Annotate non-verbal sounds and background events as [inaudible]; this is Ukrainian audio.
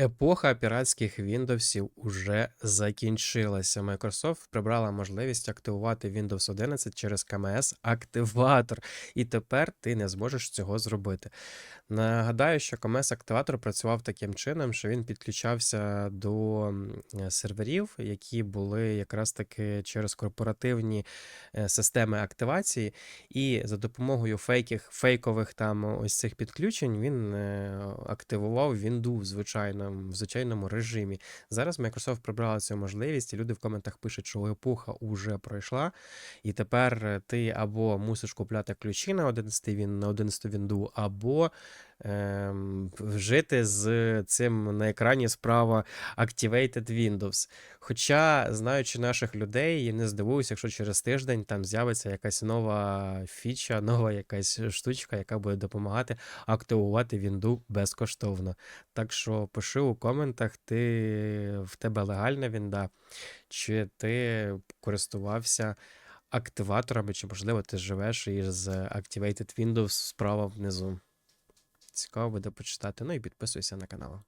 Епоха піратських Віндовсів уже закінчилася. Microsoft прибрала можливість активувати Windows 11 через КМС активатор, і тепер ти не зможеш цього зробити. Нагадаю, що КМС активатор працював таким чином, що він підключався до серверів, які були якраз таки через корпоративні е, системи активації, і за допомогою фейків, фейкових там ось цих підключень він е, активував Windows звичайно, в звичайному режимі. Зараз Microsoft прибрала цю можливість, і люди в коментах пишуть, що епоха уже пройшла, і тепер е, ти або мусиш купляти ключі на 11 він на 11 Windows, або жити з цим на екрані справа Activated Windows. Хоча, знаючи наших людей, я не здивуюся, якщо через тиждень там з'явиться якась нова фіча, [laughs] нова якась штучка, яка буде допомагати активувати Вінду безкоштовно. Так що пиши у коментах, ти в тебе легальна вінда, чи ти користувався активаторами, чи можливо ти живеш із Activated Windows справа внизу. Цікаво буде почитати. Ну і підписуйся на канал.